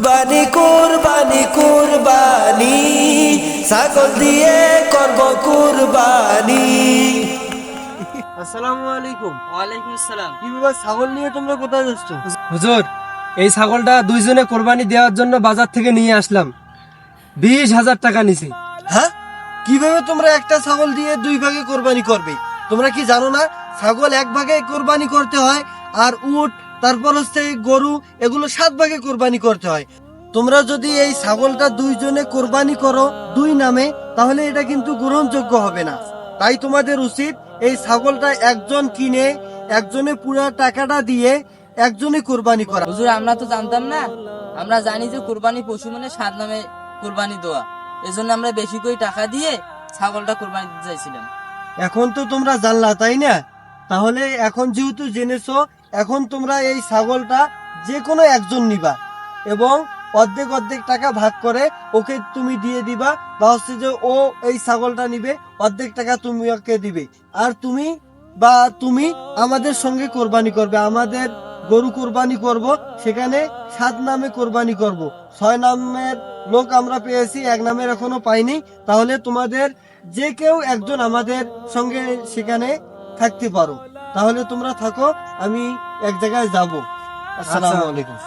কুরবানি কুরবানি কুরবানি। ছাগল দিয়ে করব কুরবানি। আসসালামু আলাইকুম। ওয়ালাইকুম আসসালাম। কি বাবা ছাগল নিয়ে তোমরা কোথায় যাচ্ছ হুজুর এই ছাগলটা দুইজনে কোরবানি দেওয়ার জন্য বাজার থেকে নিয়ে আসলাম। বিশ হাজার টাকা নিছি। হ্যাঁ? কীভাবে তোমরা একটা ছাগল দিয়ে দুই ভাগে কোরবানি করবে? তোমরা কি জানো না ছাগল এক ভাগে কোরবানি করতে হয় আর উট তারপর হচ্ছে গরু এগুলো সাত ভাগে কোরবানি করতে হয়। তোমরা যদি এই ছাগলটা দুইজনে কোরবানি করো দুই নামে তাহলে এটা কিন্তু গ্রহণযোগ্য হবে না। তাই তোমাদের উচিত এই ছাগলটা একজন কিনে একজনে পুরো টাকাটা দিয়ে একজনে কোরবানি করা। হুজুর আমরা তো জানতাম না? আমরা জানি যে কোরবানি পশু মানে সাত নামে কোরবানি দেওয়া। এজন্য আমরা বেশি করে টাকা দিয়ে ছাগলটা কুরবানি দিতে চাইছিলাম। এখন তো তোমরা জানলা তাই না? তাহলে এখন যেহেতু জেনেছো, এখন তোমরা এই ছাগলটা যে কোনো একজন নিবা এবং অর্ধেক অর্ধেক টাকা ভাগ করে ওকে তুমি দিয়ে দিবা। বা হচ্ছে যে ও এই ছাগলটা নিবে, অর্ধেক টাকা তুমি ওকে দিবে। আর তুমি বা তুমি আমাদের সঙ্গে কোরবানি করবে। আমাদের গরু কোরবানি করব, সেখানে সাত নামে কোরবানি করব। ছয় নামের লোক আমরা পেয়েছি, এক নামের এখনও পাইনি। তাহলে তোমাদের যে কেউ একজন আমাদের সঙ্গে সেখানে থাকতে পারো। তাহলে তোমরা থাকো আমি এক জায়গায় যাব। আসসালামাইকুম